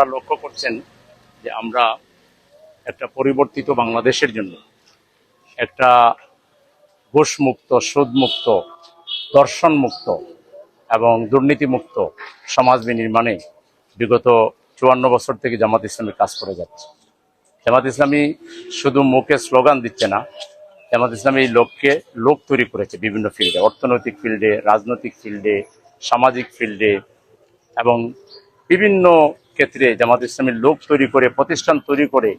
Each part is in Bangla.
আপনারা লক্ষ্য করছেন যে আমরা একটা পরিবর্তিত বাংলাদেশের জন্য একটা ঘুষমুক্ত সুদমুক্ত দর্শনমুক্ত এবং দুর্নীতিমুক্ত সমাজ বিনির্মাণে বিগত চুয়ান্ন বছর থেকে জামাত ইসলামী কাজ করে যাচ্ছে। জামাত ইসলামী শুধু মুখে স্লোগান দিচ্ছে না, জামাত ইসলামী লোককে, লোক তৈরি করেছে বিভিন্ন ফিল্ডে, অর্থনৈতিক ফিল্ডে, রাজনৈতিক ফিল্ডে, সামাজিক ফিল্ডে এবং বিভিন্ন ক্ষেত্রে জামাত ইসলামের লোক তৈরি করে, প্রতিষ্ঠান তৈরি করে,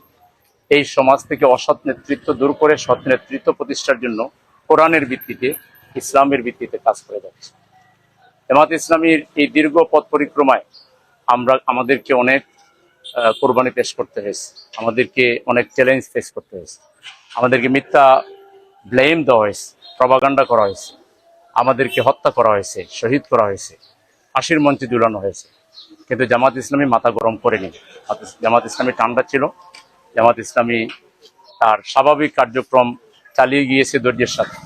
এই সমাজ থেকে অসৎ নেতৃত্ব দূর করে, সৎ নেতৃত্ব প্রতিষ্ঠার জন্য কোরআনের ভিত্তিতে, ইসলামের ভিত্তিতে কাজ করে যাচ্ছে। জামাত ইসলামীর এই দীর্ঘ পথ পরিক্রমায় আমরা, আমাদেরকে অনেক কোরবানি পেশ করতে হয়েছে। আমাদেরকে অনেক চ্যালেঞ্জ ফেস করতে হয়েছে। আমাদেরকে মিথ্যা ব্লেম দেওয়া হয়েছে প্রবাগান্ডা করা হয়েছে। আমাদেরকে হত্যা করা হয়েছে, শহীদ করা হয়েছে, ফাঁসির মঞ্চে ঝুলানো হয়েছে। কিন্তু জামাত ইসলামী মাথা গরম করেনি। জামাত ইসলামী ঠান্ডা ছিল। জামাত ইসলামী তার স্বাভাবিক কার্যক্রম চালিয়ে গিয়েছে ধৈর্যের সাথে।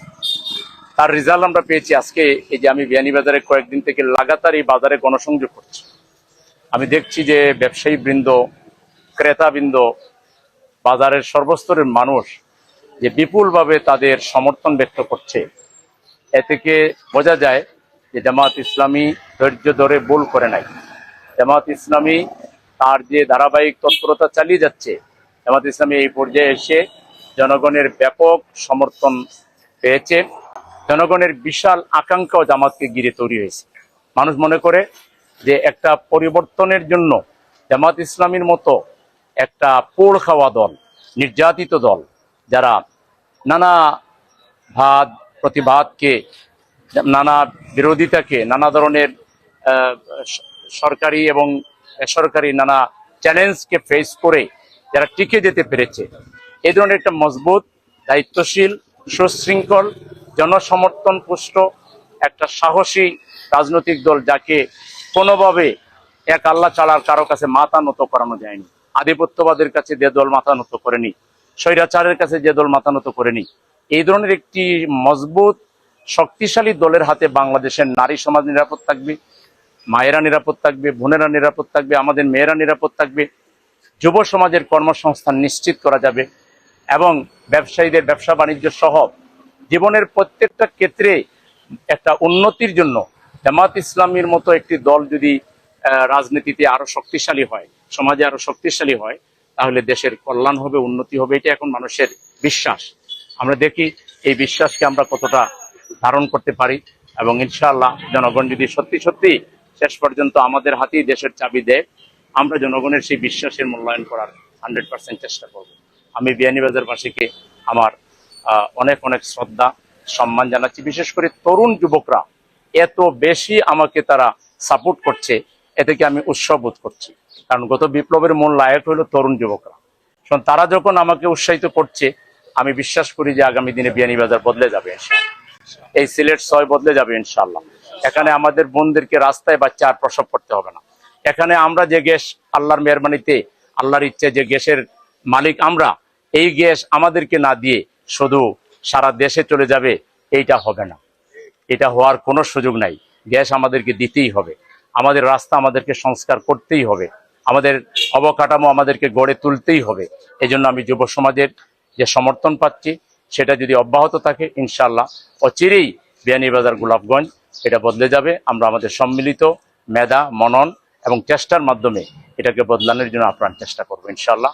তার রেজাল্ট আমরা পেয়েছি আজকে এই যে আমি বিয়ানীবাজারে কয়েকদিন থেকে লাগাতার এই বাজারে গণসংযোগ করছি। আমি দেখছি যে ব্যবসায়ী বৃন্দ ক্রেতাবৃন্দ, বাজারের সর্বস্তরের মানুষ যে বিপুলভাবে তাদের সমর্থন ব্যক্ত করছে। এ থেকে বোঝা যায় যে জামাত ইসলামী ধৈর্য ধরে ভুল করে নাই। জামাত ইসলামী তার যে ধারাবাহিক তৎপরতা চালিয়ে যাচ্ছে, জামাত ইসলামী এই পর্যায়ে এসে জনগণের ব্যাপক সমর্থন পেয়েছে। জনগণের বিশাল আকাঙ্ক্ষাও জামাতকে ঘিরে তৈরি হয়েছে। মানুষ মনে করে যে একটা পরিবর্তনের জন্য জামাত ইসলামীর মতো একটা পোড় খাওয়া দল, নির্যাতিত দল, যারা নানা ভাদ প্রতিবাদকে, নানা বিরোধিতাকে, নানা ধরনের সরকারি এবং বেসরকারি নানা চ্যালেঞ্জকে ফেস করে যারা টিকে যেতে পেরেছে। এই ধরনের একটা মজবুত, দায়িত্বশীল, সুশৃঙ্খল, জনসমর্থন পুষ্ট একটা সাহসী রাজনৈতিক দল যাকে কোনোভাবে এক আল্লাহ ছাড়ার কারও কাছে মাথা নত করানো যায়নি। আধিপত্যবাদের কাছে যে দল মাথা নত করেনি, স্বৈরাচারের কাছে যে দল মাথা নত করেনি, এই ধরনের একটি মজবুত, শক্তিশালী দলের হাতে বাংলাদেশের নারী সমাজ নিরাপদ থাকবে। মায়েরা নিরাপদ থাকবে, বোনেরা নিরাপদ থাকবে, আমাদের মেয়েরা নিরাপদ থাকবে। যুব সমাজের কর্মসংস্থান নিশ্চিত করা যাবে এবং ব্যবসায়ীদের, ব্যবসা বাণিজ্য সহ জীবনের প্রত্যেকটা ক্ষেত্রে একটা উন্নতির জন্য জামাত ইসলামীর মতো একটি দল যদি রাজনীতিতে আরও শক্তিশালী হয়, সমাজে আরও শক্তিশালী হয়, তাহলে দেশের কল্যাণ হবে, উন্নতি হবে এটা এখন মানুষের বিশ্বাস। আমরা দেখি এই বিশ্বাসকে আমরা কতটা ধারণ করতে পারি এবং ইনশাআল্লাহ জনগণ যদি সত্যি সত্যি শেষ পর্যন্ত আমাদের হাতেই দেশের চাবি দেয়। আমরা জনগণের সেই বিশ্বাসের মূল্যায়ন করার হান্ড্রেড পার্সেন্ট চেষ্টা করব। আমি বিয়ানীবাজারবাসীকে আমার অনেক অনেক শ্রদ্ধা, সম্মান জানাচ্ছি। বিশেষ করে তরুণ যুবকরা, এত বেশি আমাকে তারা সাপোর্ট করছে, এ থেকে আমি উৎসাহ বোধ করছি। কারণ গত বিপ্লবের মূল লায়ক হলো তরুণ যুবকরা। কারণ তারা যখন আমাকে উৎসাহিত করছে, আমি বিশ্বাস করি যে আগামী দিনে বিয়ানীবাজার বদলে যাবে এই সিলেট ছয় বদলে যাবে ইনশাআল্লাহ। এখানে আমাদের বোনদেরকে রাস্তায় বাচ্চা আর প্রসব করতে হবে না। এখানে আমরা যে গ্যাস আল্লাহর মেহরবানিতে, আল্লাহর ইচ্ছে যে গ্যাসের মালিক আমরা, এই গ্যাস আমাদেরকে না দিয়ে শুধু সারা দেশে চলে যাবে, এইটা হবে না। এটা হওয়ার কোনো সুযোগ নাই। গ্যাস আমাদেরকে দিতেই হবে। আমাদের রাস্তা আমাদেরকে সংস্কার করতেই হবে। আমাদের অবকাঠামো আমাদেরকে গড়ে তুলতেই হবে। এই জন্য আমি যুব সমাজের যে সমর্থন পাচ্ছি, সেটা যদি অব্যাহত থাকে ইনশাল্লাহ অচিরেই বিয়ানীবাজার গোলাপগঞ্জ এটা বদলে যাবে। আমরা আমাদের সম্মিলিত মেধা, মনন এবং চেষ্টার মাধ্যমে এটাকে বদলানোর জন্য আপ্রাণ চেষ্টা করব ইনশাল্লাহ